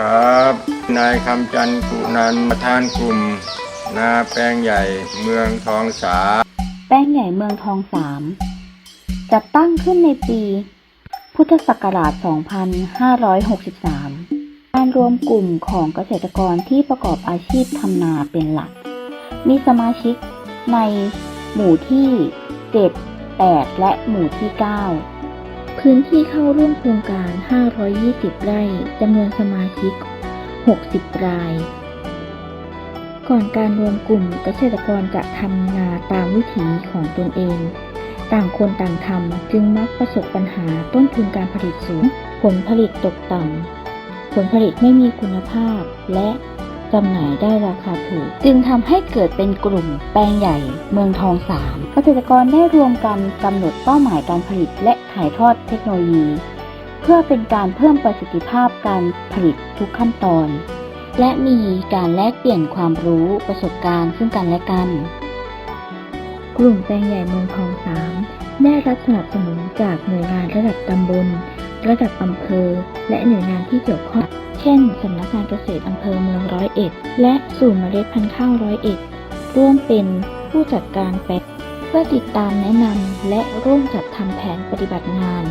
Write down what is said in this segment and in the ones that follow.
ครับ นายคำจันทร์กุนันประธานกลุ่ม นาแปลงใหญ่เมืองทองสา แป้งใหญ่เมืองทองสามจัดตั้งขึ้นในปี พุทธศักราช 2563 การรวมกลุ่มของเกษตรกรที่ประกอบอาชีพทำนาเป็นหลัก มีสมาชิกในหมู่ที่ 7 8 และหมู่ที่ 9 พื้นที่เข้าร่วมโครงการ 520 ไร่จำนวนสมาชิก 60 ราย ก่อนการรวมกลุ่มเกษตรกรจะทำนาตามวิถีของตนเอง ต่างคนต่างทำจึงมักประสบปัญหาต้นทุนการผลิตสูง ผลผลิตตกต่ำผลผลิตไม่มีคุณภาพและ จำหน่ายได้ราคาถูก จึงทำให้เกิดเป็นกลุ่มแปลงใหญ่ เมืองทองสามเกษตรกรได้รวมกันกำหนดเป้าหมายการผลิตและถ่ายทอดเทคโนโลยี เพื่อเป็นการเพิ่มประสิทธิภาพการผลิตทุกขั้นตอน และมีการแลกเปลี่ยนความรู้ประสบการณ์ซึ่งกันและกัน กลุ่มแปลงใหญ่เมืองทองสามได้รับสนับสนุนจากหน่วยงานระดับตำบล ระดับอำเภอ และหน่วยงานที่เกี่ยวข้อง เช่นสำนักงานเกษตรอำเภอเมืองร้อยเอ็ด และศูนย์เมล็ดพันธุ์ข้าวร้อยเอ็ด ร่วมเป็นผู้จัดการแปลเพื่อติดตามแนะนำและร่วมจัดทำแผนปฏิบัติงาน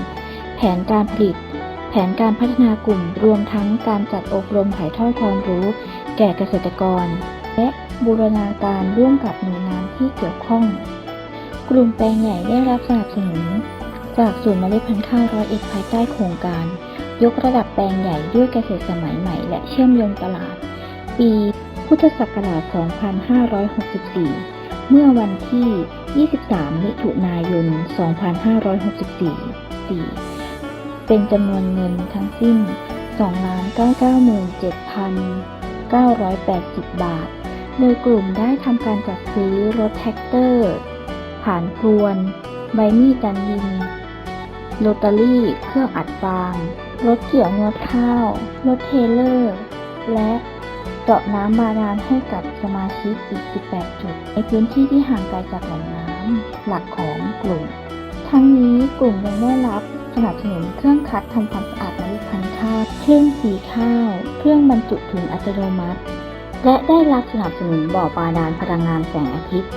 แผนการผลิต แผนการพัฒนากลุ่มรวมทั้งการจัดอบรมถ่ายทอดความรู้ แก่เกษตรกร และบูรณาการร่วมกับหน่วยงานที่เกี่ยวข้อง กลุ่มแปลงใหญ่ได้รับสนับสนุน จากศูนย์เมล็ดพันธุ์ข้าวร้อยเอ็ดภายใต้โครงการ ยกระดับแปลงใหญ่ด้วยเกษตรสมัยใหม่ และเชื่อมโยงตลาด ปี พุทธศักราช 2564 เมื่อวันที่ 23 มิถุนายน 2564 เป็นจำนวนเงินทั้งสิ้น 2,997,980 บาท โดยกลุ่มได้ทำการจัดซื้อรถแท็กเตอร์ ผ่านพรวน ใบมีดดันดิน โรตารี่ เครื่องอัดฟาง รถเกี่ยวนวดข้าว รถเทเลอร์ และเจาะน้ำบาดาลให้กับสมาชิกอีก 18 จุด ในพื้นที่ที่ห่างไกลจากแหล่งน้ำหลักของกลุ่ม ทั้งนี้กลุ่มยังได้รับสนับสนุนเครื่องคัดทำความสะอาดเมล็ดพันธุ์ข้าว เครื่องสีข้าว เครื่องบรรจุถุงอัตโนมัติ และได้รับสนับสนุนบ่อบาดาลพลังงานแสงอาทิตย์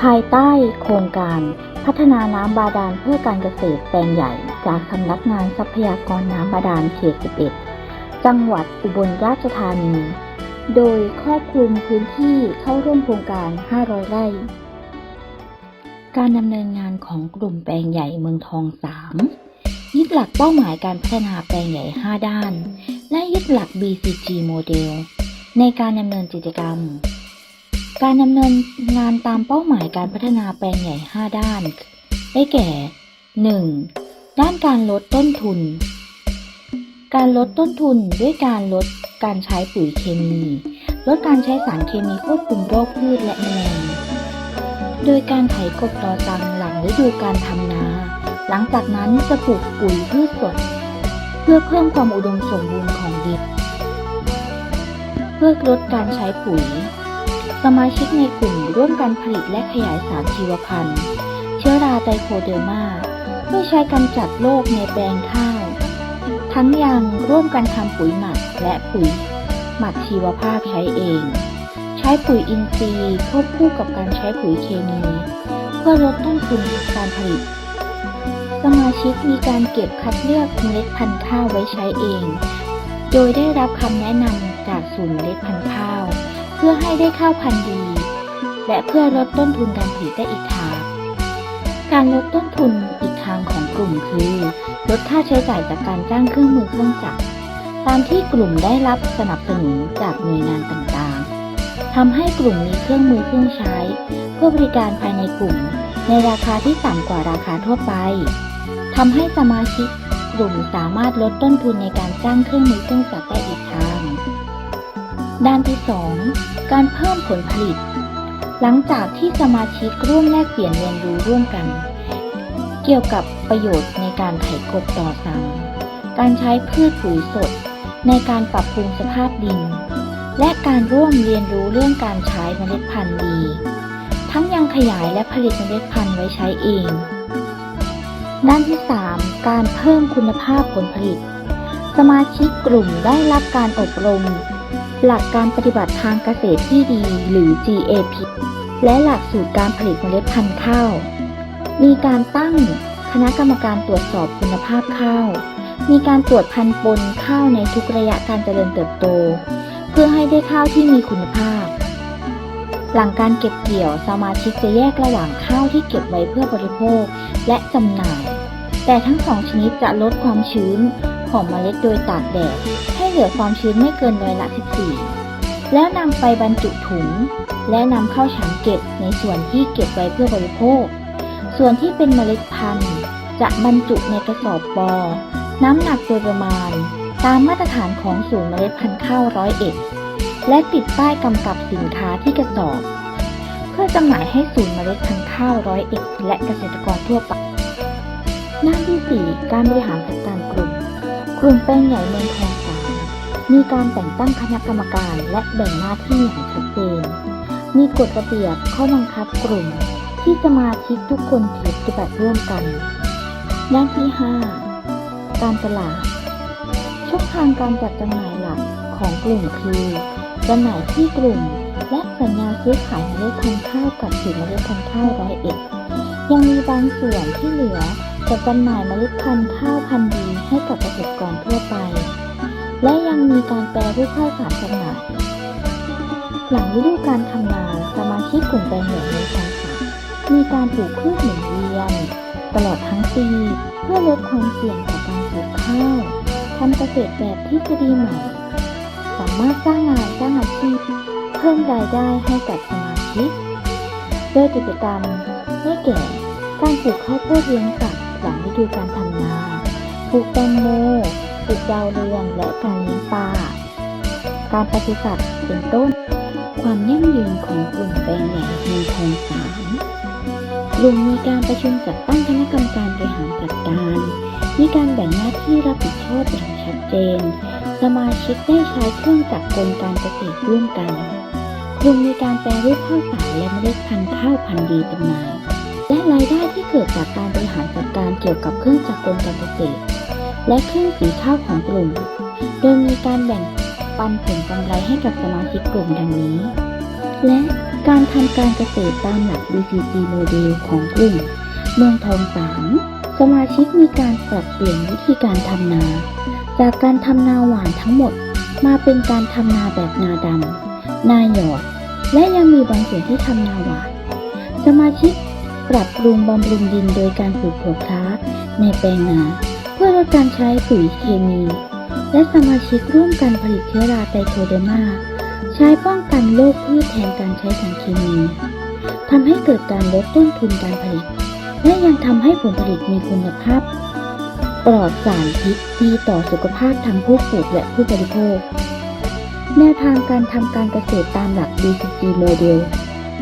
ภายใต้โครงการ พัฒนาน้ำบาดาลเพื่อการเกษตรแปลงใหญ่ จากสำนักงานทรัพยากรน้ำบาดาลเขต 11 จังหวัดอุบลราชธานี โดยครอบคลุมพื้นที่เข้าร่วมโครงการ 500 ไร่ การดำเนินงานของกลุ่มแปลงใหญ่เมืองทอง 3 ยึดหลักเป้าหมายการพัฒนาแปลงใหญ่ 5 ด้าน และยึดหลัก BCG โมเดลในการดำเนินกิจกรรม การดำเนินงานตามเป้าหมายการพัฒนาแปลงใหญ่ 5 ด้าน ได้แก่ 1. ด้านการลดต้นทุน การลดต้นทุนด้วยการลดการใช้ปุ๋ยเคมี ลดการใช้สารเคมีควบคุมโรคพืชและแมลง โดยการไถกบตอตังหลังฤดูการทำนา หลังจากนั้นจะปลูกปุ๋ยพืชสด เพื่อเพิ่มความอุดมสมบูรณ์ของดิน เพื่อลดการใช้ปุ๋ย สมาชิกในกลุ่มร่วมกันผลิตและขยายสารชีวพันธุ์ เชื้อราไตโคเดอร์มาเพื่อใช้กำจัดโรคในแปลงข้าว ทั้งยังร่วมกันทำปุ๋ยหมักและปุ๋ยหมักชีวภาพใช้เอง ใช้ปุ๋ยอินทรีย์ควบคู่กับการใช้ปุ๋ยเคมี เพื่อลดต้นทุนการผลิต สมาชิกมีการเก็บคัดเลือกเมล็ดพันธุ์ข้าวไว้ใช้เอง โดยได้รับคำแนะนำจากศูนย์เมล็ดพันธุ์ข้าว พื่อให้ได้ข้าวพันธุ์ดี และเพื่อลดต้นทุนการผลิตได้อีกทาง การลดต้นทุนอีกทางของกลุ่มคือลดค่าใช้จ่ายจากการจ้างเครื่องมือเครื่องจักรตามที่กลุ่มได้รับสนับสนุนจากหน่วยงานต่างๆ ทำให้กลุ่มมีเครื่องมือเครื่องใช้ เพื่อบริการภายในกลุ่ม ในราคาที่ต่ำกว่าราคาทั่วไป ทำให้สมาชิกกลุ่มสามารถลดต้นทุนในการจ้างเครื่องมือเครื่องจักรได้อีกทาง ด้านที่ 2 การเพิ่มผลผลิต หลังจากที่สมาชิกร่วมแลกเปลี่ยนเรียนรู้ร่วมกัน เกี่ยวกับประโยชน์ในการไถกบต่อสังการใช้พืชปุ๋ยสด ในการปรับปรุงสภาพดิน และการร่วมเรียนรู้เรื่องการใช้เมล็ดพันธุ์ดี ทั้งยังขยายและผลิตเมล็ดพันธุ์ไว้ใช้เอง ด้านที่ 3 การเพิ่มคุณภาพผลผลิต สมาชิกกลุ่มได้รับการอบรม หลักการปฏิบัติทางเกษตรที่ดีหรือ GAP และหลักสูตรการผลิตเมล็ดพันธุ์ข้าว มีการตั้งคณะกรรมการตรวจสอบคุณภาพข้าว มีการตรวจพันธุ์ปนข้าวในทุกระยะการเจริญเติบโต เพื่อให้ได้ข้าวที่มีคุณภาพ หลังการเก็บเกี่ยวสมาชิกจะแยกระหว่างข้าวที่เก็บไว้เพื่อบริโภคและจำหน่าย แต่ทั้งสองชนิดจะลดความชื้นของเมล็ดโดยตากแดด เหลือความชื้นไม่เกินร้อยละ 14 แล้วนำไปบรรจุถุง และนำเข้าฉันเก็บในส่วนที่เก็บไว้เพื่อบริโภค ส่วนที่เป็นเมล็ดพันธุ์ จะบรรจุในกระสอบปอ น้ำหนักโดยประมาณ ตามมาตรฐานของศูนย์เมล็ดพันธุ์ข้าวร้อยเอ็ดและติดป้ายกำกับสินค้าที่กระสอบ เพื่อจำหน่ายให้ศูนย์เมล็ดพันธุ์ข้าวร้อยเอ็ดและเกษตรกรทั่วไปหน้าที่ 4 การบริหารจัดการกลุ่ม กลุ่มแปลงใหญ่เมืองทอง มีการแต่งตั้งคณะกรรมการและแบ่งหน้าที่อย่างชัดเจน มีกฎระเบียบข้อบังคับกลุ่ม ที่สมาชิกทุกคนถือปฏิบัติร่วมกันหน้าที่ 5 การตลาดช่องทางการจัดจำหน่ายหลักของกลุ่มคือจำหน่ายที่กลุ่ม และสัญญาซื้อขายเมล็ดพันธุ์ข้าวกับศูนย์เมล็ดพันธุ์ข้าวร้อยเอ็ดยังมีบางส่วนที่เหลือจะจำหน่ายเมล็ดพันธุ์ข้าวพันธุ์ดีให้กับเกษตรกร และยังมีการแปรรูปข้าวสารจำหน่ายหลังฤดูการทำนาสมาชิกกลุ่มแปลงใหญ่ในทางสามมีการปลูกพืชหมุนเวียน ตลอดทั้งปีเพื่อลดความเสี่ยงต่อการปลูกข้าวทำเกษตรแบบทฤษฎีใหม่ สามารถสร้างงานสร้างอาชีพเพิ่มรายได้ให้กับสมาชิก โดยกิจกรรมได้แก่การปลูกข้าวโพดเลี้ยงสัตว์หลังฤดูการทำนา ปลูกแตงโม ปลูกดาวเรืองและการเลี้ยงปลา การปศุสัตว์เป็นต้น ความยั่งยืนของกลุ่มแปลงใหญ่เมืองทองสามกลุ่มมีการประชุมจัดตั้งคณะกรรมการบริหารจัดการ มีการแบ่งหน้าที่รับผิดชอบอย่างชัดเจน สมาชิกได้ใช้เครื่องจักรกลการเกษตรร่วมกัน กลุ่มมีการแปรรูปข้าวสารและเมล็ดพันธุ์ข้าวพันธุ์ดีจำหน่ายและรายได้ที่เกิดจากการบริหารจัดการเกี่ยวกับเครื่องจักรกลการเกษตร และเครื่องสีข้าวของกลุ่ม โดยมีการแบ่งปันผลกำไรให้กับสมาชิกกลุ่มดังนี้ และการทำการเกษตรตามหลัก BCG โมเดลของกลุ่ม เมืองทองสามสมาชิกมีการปรับเปลี่ยนวิธีการทำนา จากการทำนาหวานทั้งหมด มาเป็นการทำนาแบบนาดำนาหยอด และยังมีบางส่วนที่ทำนาหวาน สมาชิกปรับปรุงบำรุงดินโดยการปลูกถั่วพลัในแปลงนา เพื่อลดการใช้ปุ๋ยเคมี และสมาชิกร่วมกันผลิตเชื้อราไตโคเดอร์มาใช้ป้องกันโรคพืชแทนการใช้สารเคมีทำให้เกิดการลดต้นทุนการผลิต และยังทำให้ผลผลิตมีคุณภาพ ปลอดสารพิษดีต่อสุขภาพทั้งผู้ปลูกและผู้บริโภคแนวทางการทำการเกษตรตามหลัก BCG โมเดล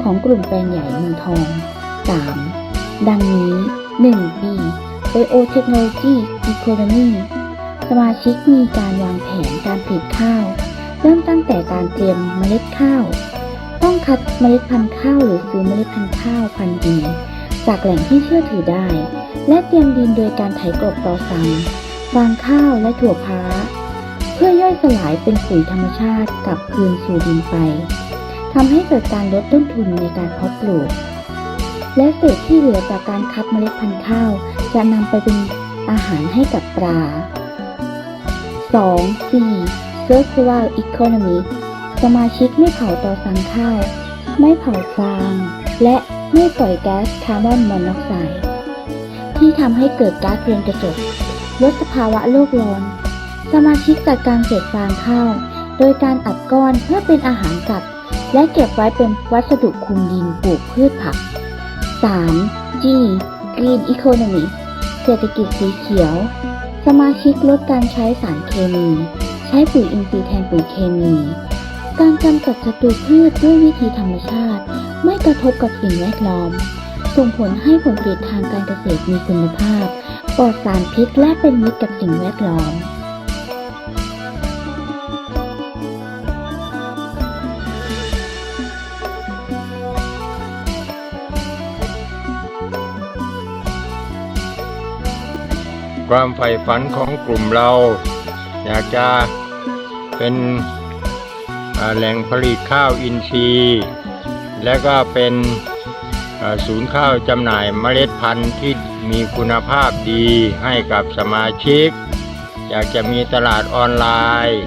ของกลุ่มแปลงใหญ่เมืองทอง 3. ดังนี้ 1B Biotechnology Economy สมาชิกมีการวางแผนการผลิตข้าว เริ่มตั้งแต่การเตรียมเมล็ดข้าว ต้องคัดเมล็ดพันธุ์ข้าวหรือซื้อเมล็ดพันธุ์ข้าวพันธุ์ดีจากแหล่งที่เชื่อถือได้ และเตรียมดินโดยการไถกลบต่อสังฟางข้าวและถั่วพ้า เพื่อย่อยสลายเป็นปุ๋ยธรรมชาติกลับคืนสู่ดินไปทำให้เกิดการลดต้นทุนในการเพาะปลูก และเศษที่เหลือจากการคัดเมล็ดพันธุ์ข้าว จะนำไปเป็นอาหารให้กับปลา 2. 4. Circular Economy สมาชิกไม่เผาต่อสังข้าว ไม่เผาฟาง และไม่ปล่อยแก๊าซคาร์บอนมอนอกไซด์ที่ทำให้เกิดก๊าซเรือนกระจกลดสภาวะโลกร้อน สมาชิกจัดการเศษฟางข้าว โดยการอัดก้อนเพื่อเป็นอาหารสัตว์และเก็บไว้เป็นวัสดุคุมดินปลูกพืชผัก 3. G Green Economy เศรษฐกิจสีเขียว สมาชิกลดการใช้สารเคมี ใช้ปุ๋ยอินทรีย์แทนปุ๋ยเคมี การกำจัดศัตรูพืชด้วยวิธีธรรมชาติ ไม่กระทบกับสิ่งแวดล้อม ส่งผลให้ผลผลิตทางการเกษตรมีคุณภาพ ปลอดสารพิษและเป็นมิตรกับสิ่งแวดล้อม ความใฝ่ฝันของกลุ่มเรา อยากจะเป็นแหล่งผลิตข้าวอินทรีย์ และก็เป็นศูนย์ข้าวจำหน่ายเมล็ดพันธุ์ที่มีคุณภาพดีให้กับสมาชิก อยากจะมีตลาดออนไลน์